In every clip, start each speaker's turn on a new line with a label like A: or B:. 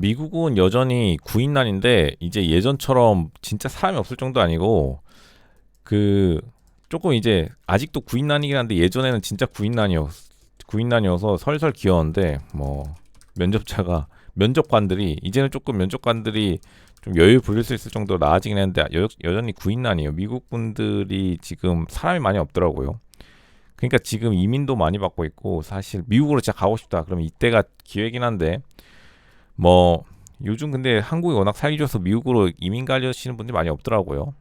A: 미국은 여전히 구인 난인데 이제 예전처럼 진짜 사람이 없을 정도 아니고 그 조금 이제 아직도 구인 난이긴 한데 예전에는 진짜 구인 난이었 구인 난이어서 설설 귀여웠는데 뭐 면접자가 면접관들이 이제는 조금 면접관들이 좀 여유 부릴 수 있을 정도로 나아지긴 했는데 여, 여전히 구인난이에요. 미국 분들이 지금 사람이 많이 없더라고요. 그러니까 지금 이민도 많이 받고 있고 사실 미국으로 진짜 가고 싶다. 그러면 이때가 기회긴 한데 뭐 요즘 근데 한국이 워낙 살기 좋아서 미국으로 이민 가려시는 분들이 많이 없더라고요.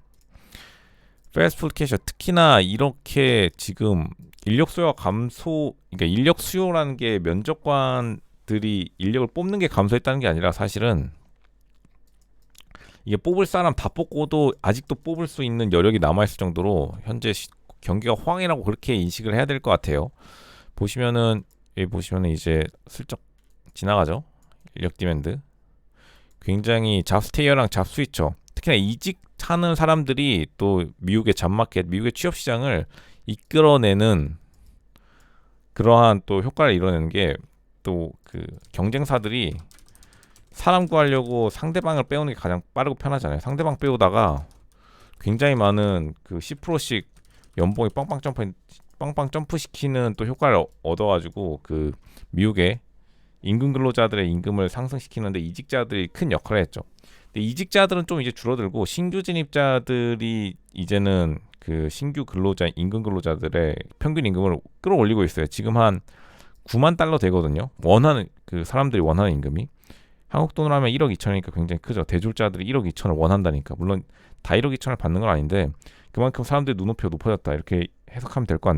A: 패스트푸드 캐셔 특히나 이렇게 지금 인력 수요가 감소 그러니까 인력 수요라는 게 면접관들이 인력을 뽑는 게 감소했다는 게 아니라 사실은 이게 뽑을 사람 다 뽑고도 아직도 뽑을 수 있는 여력이 남아 있을 정도로 현재 시- 경기가 호황이라고 그렇게 인식을 해야 될 것 같아요. 보시면은 여기 보시면은 이제 슬쩍 지나가죠. 인력 디맨드. 굉장히 잡스테이어랑 잡스위쳐. 특히나 이직하는 사람들이 또 미국의 잡마켓, 미국의 취업 시장을 이끌어내는 그러한 또 효과를 이뤄내는 게 또 그 경쟁사들이 사람 구하려고 상대방을 빼오는 게 가장 빠르고 편하잖아요. 상대방 빼오다가 굉장히 많은 그 10%씩 연봉이 빵빵 점프 빵빵 점프 시키는 또 효과를 어- 얻어가지고 그 미국의 임금 근로자들의 임금을 상승시키는데 이직자들이 큰 역할을 했죠. 근데 이직자들은 좀 이제 줄어들고 신규 진입자들이 이제는 그 신규 근로자 임금 근로자들의 평균 임금을 끌어올리고 있어요. 지금 한 9만 달러 되거든요. 원하는 그 사람들이 원하는 임금이 한국 돈으로 하면 1억 2천이니까 굉장히 크죠. 대졸자들이 1억 2천을 원한다니까. 물론 다 1억 2천을 받는 건 아닌데 그만큼 사람들의 눈높이가 높아졌다 이렇게 해석하면 될 것 같네요.